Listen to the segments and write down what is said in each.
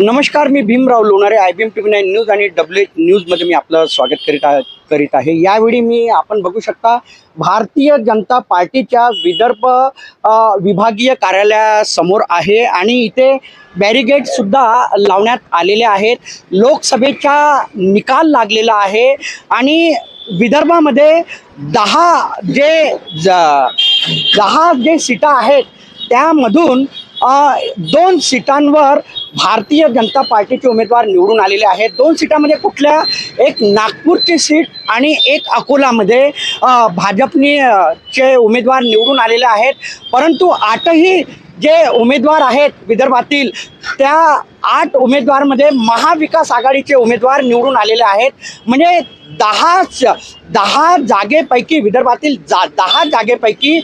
नमस्कार मी Bhimrao Lonare I B M TV nine news news आणि W H न्यूजमध्ये मी आपलं स्वागत करीत आहे करीत आहे. यावेळी मी आपण बघू शकता भारतीय जनता पार्टीच्या विदर्भ विभागीय कार्यालयासमोर आहे आणि इथे बॅरिगेडसुद्धा लावण्यात आलेले आहेत. लोकसभेचा निकाल लागलेला आहे आणि विदर्भामध्ये दहा जे ज- दहा जे सीटा आहेत त्यामधून दोन सीटांवर भारतीय जनता पार्टीचे उमेदवार निवडून आलेले आहेत. दोन सीटामध्ये कुठल्या? एक नागपूरची सीट आणि एक अकोलामध्ये भाजपने चे उमेदवार निवडून आलेले आहेत. परंतु आठही जे उमेदवार आहेत विदर्भातील त्या आठ उमेदवारमध्ये महाविकास आघाडीचे उमेदवार निवडून आलेले आहेत. म्हणजे दहा दहा जागेपैकी विदर्भातील जा दहा जागेपैकी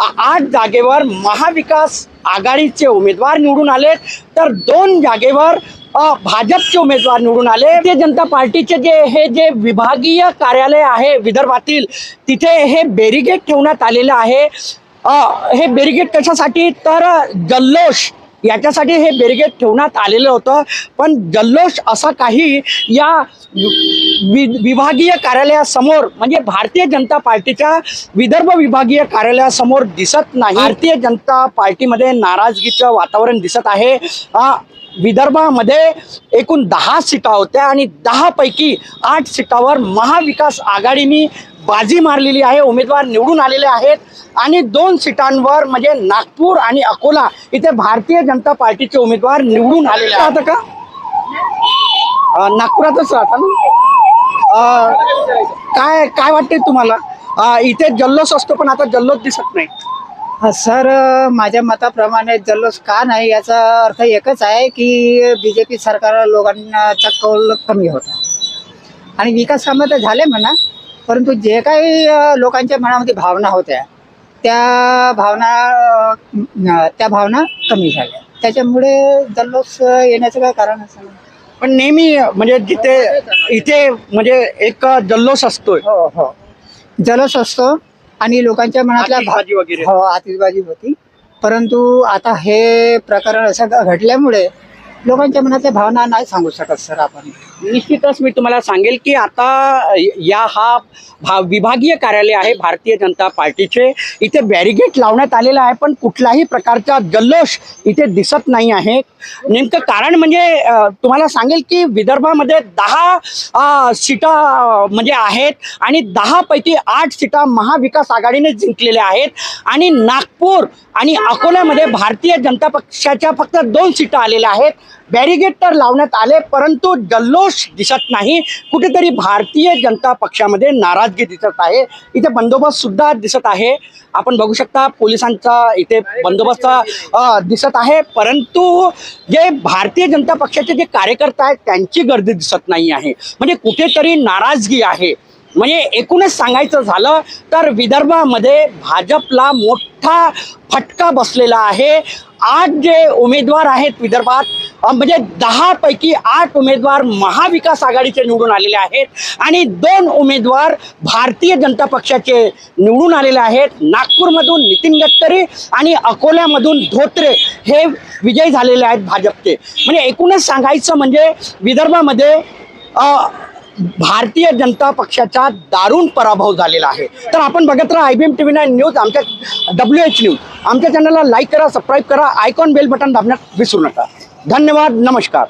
आठ जागेवर महाविकास आघाडीचे उमेदवार निवडून आले तर दोन जागेवर भाजपचे उमेदवार निवडून आले. भारतीय जनता पार्टीचे जे हे जे विभागीय कार्यालय आहे विदर्भातील तिथे हे बेरिगेट ठेवण्यात आलेलं आहे. हे बेरिगेट कशासाठी? तर जल्लोष याच्यासाठी हे बॅरिगेड ठेवण्यात आलेलं होतं. पण जल्लोष असा काही या वि विभागीय कार्यालयासमोर म्हणजे भारतीय जनता पार्टीच्या विदर्भ विभागीय कार्यालयासमोर दिसत नाही. भारतीय जनता पार्टीमध्ये नाराजगीचं वातावरण दिसत आहे. विदर्भामध्ये एकूण दहा सीटा होत्या आणि दहापैकी आठ सीटावर महाविकास आघाडीने बाजी मारलेली आहे उमेदवार निवडून आलेले आहेत. आणि दोन सीटांवर म्हणजे नागपूर आणि अकोला इथे भारतीय जनता पार्टीचे उमेदवार निवडून आलेले आहेत. का? नागपुरातच राहता ना? काय काय वाटते तुम्हाला? इथे जल्लोष असतो पण आता जल्लोष दिसत नाही. सर माझ्या मताप्रमाणे जल्लोष का नाही याचा अर्थ एकच आहे की बी जे पी सरकार लोकांचा कौल कमी होता. आणि विकास कामं तर झाले म्हणा परंतु जे काही लोकांच्या मनामध्ये भावना होत्या त्या भावना त्या भावना कमी झाल्या. त्याच्यामुळे जल्लोष येण्याचं काय कारण असं. पण नेहमी म्हणजे जिथे इथे म्हणजे एक जल्लोष असतोय. हो हो. जल्लोष असतो. आणि लोकांच्या आतिषबाजी वगैरे. हो आतिषबाजी होती परंतु आता हे प्रकरण असं घडल्यामुळे लोकांच्या मनातल्या भावना नाही सांगू शकत सर आपण. निश्चितच मी तुम्हाला सांगेल की आता या हा भा विभागीय कार्यालय आहे भारतीय जनता पार्टीचे. इथे बॅरिगेट लावण्यात आलेला आहे पण कुठल्याही प्रकारचा जल्लोष इथे दिसत नाही आहे. नेमकं कारण म्हणजे तुम्हाला सांगेल की विदर्भामध्ये दहा सीटा म्हणजे आहेत आणि दहापैकी आठ सीटा महाविकास आघाडीने जिंकलेल्या आहेत. आणि नागपूर आणि अकोल्यामध्ये भारतीय जनता पक्षाच्या फक्त दोन सीटा आलेल्या आहेत. बॅरिगेट तर लावण्यात आले परंतु जल्लोष दिसत नाही. कुठेतरी भारतीय जनता पक्षामध्ये नाराजगी दिसत आहे. इथे बंदोबस्त सुद्धा दिसत आहे. आपण बघू शकता पोलिसांचा इथे बंदोबस्त दिसत आहे. परंतु जे भारतीय जनता पक्षाचे जे कार्यकर्ता आहेत त्यांची गर्दी दिसत नाही आहे. म्हणजे कुठेतरी नाराजगी आहे. म्हणजे एकूणच सांगायचं झालं तर विदर्भामध्ये भाजपला मोठा फटका बसलेला आहे. आज जे उमेदवार आहेत विदर्भात म्हणजे दहा पैकी आठ उमेदवार महाविकास आघाडीचे निवडून आलेले आहेत आणि दोन उमेदवार भारतीय जनता पक्षाचे निवडून आलेले आहेत. नागपूरमधून नितीन गडकरी आणि अकोल्यामधून धोत्रे हे विजयी झालेले आहेत भाजपचे. म्हणजे एकूणच सांगायचं म्हणजे विदर्भामध्ये भारतीय जनता पक्षाचा दारुण पराभव झालेला आहे. तर आपण बघत राहा I B M TV nine news news आमच्या डब्ल्यू एच न्यूज. आमच्या चॅनलला लाईक करा सबस्क्राईब करा आयकॉन बेल बटन दाबण्यात विसरू नका. धन्यवाद नमस्कार.